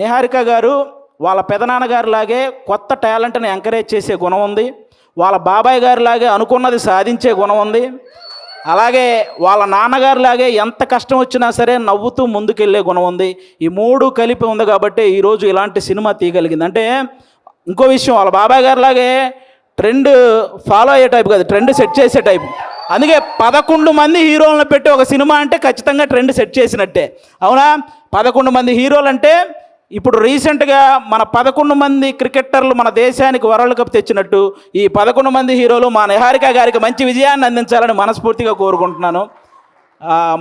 నిహారిక గారు వాళ్ళ పెదనాన్నగారి లాగే కొత్త టాలెంట్ని ఎంకరేజ్ చేసే గుణం ఉంది. వాళ్ళ బాబాయ్ గారిలాగే అనుకున్నది సాధించే గుణం ఉంది. అలాగే వాళ్ళ నాన్నగారు లాగే ఎంత కష్టం వచ్చినా సరే నవ్వుతూ ముందుకెళ్ళే గుణం ఉంది. ఈ మూడు కలిపి ఉంది కాబట్టి ఈరోజు ఇలాంటి సినిమా తీయగలిగింది. అంటే ఇంకో విషయం వాళ్ళ బాబాయ్ గారిలాగే ట్రెండ్ ఫాలో అయ్యే టైప్ కాదు ట్రెండ్ సెట్ చేసే టైప్. అందుకే పదకొండు మంది హీరోలను పెట్టి ఒక సినిమా అంటే ఖచ్చితంగా ట్రెండ్ సెట్ చేసినట్టే. అవునా? పదకొండు మంది హీరోలు అంటే ఇప్పుడు రీసెంట్గా మన పదకొండు మంది క్రికెటర్లు మన దేశానికి వరల్డ్ కప్ తెచ్చినట్టు ఈ పదకొండు మంది హీరోలు మా నిహారిక గారికి మంచి విజయాన్ని అందించాలని మనస్ఫూర్తిగా కోరుకుంటున్నాను.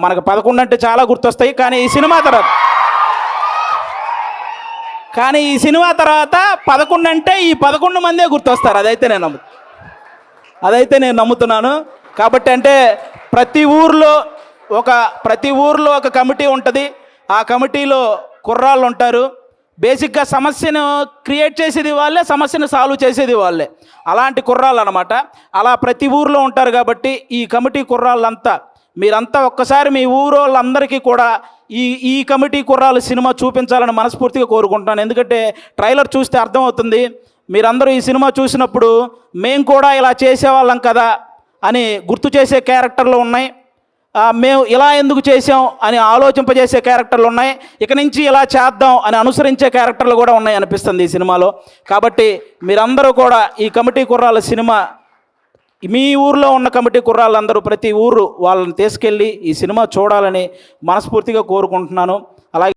మనకు పదకొండు అంటే చాలా గుర్తొస్తాయి కానీ ఈ సినిమా తర్వాత కానీ ఈ సినిమా తర్వాత పదకొండు అంటే ఈ పదకొండు మందే గుర్తొస్తారు అదైతే నేను నమ్ము అదైతే నేను నమ్ముతున్నాను. కాబట్టి అంటే ప్రతి ఊర్లో ఒక ప్రతి ఊర్లో ఒక కమిటీ ఉంటుంది. ఆ కమిటీలో కుర్రాళ్ళు ఉంటారు బేసిక్గా సమస్యను క్రియేట్ చేసేది వాళ్ళే సమస్యను సాల్వ్ చేసేది వాళ్ళే. అలాంటి కుర్రాళ్ళు అనమాట అలా ప్రతి ఊర్లో ఉంటారు కాబట్టి ఈ కమిటీ కుర్రాళ్ళంతా మీరంతా ఒక్కసారి మీ ఊరోళ్ళందరికీ కూడా ఈ ఈ కమిటీ కుర్రాలు సినిమా చూపించాలని మనస్ఫూర్తిగా కోరుకుంటున్నాను. ఎందుకంటే ట్రైలర్ చూస్తే అర్థమవుతుంది మీరందరూ ఈ సినిమా చూసినప్పుడు మేము కూడా ఇలా చేసేవాళ్ళం కదా అని గుర్తు చేసే క్యారెక్టర్లు ఉన్నాయి. మేము ఇలా ఎందుకు చేసాం అని ఆలోచింపజేసే క్యారెక్టర్లు ఉన్నాయి. ఇక నుంచి ఇలా చేద్దాం అని అనుసరించే క్యారెక్టర్లు కూడా ఉన్నాయి అనిపిస్తుంది ఈ సినిమాలో. కాబట్టి మీరందరూ కూడా ఈ కమిటీ కుర్రాల సినిమా మీ ఊర్లో ఉన్న కమిటీ కుర్రాళ్ళందరూ ప్రతి ఊరు వాళ్ళని తీసుకెళ్ళి ఈ సినిమా చూడాలని మనస్ఫూర్తిగా కోరుకుంటున్నాను. అలాగే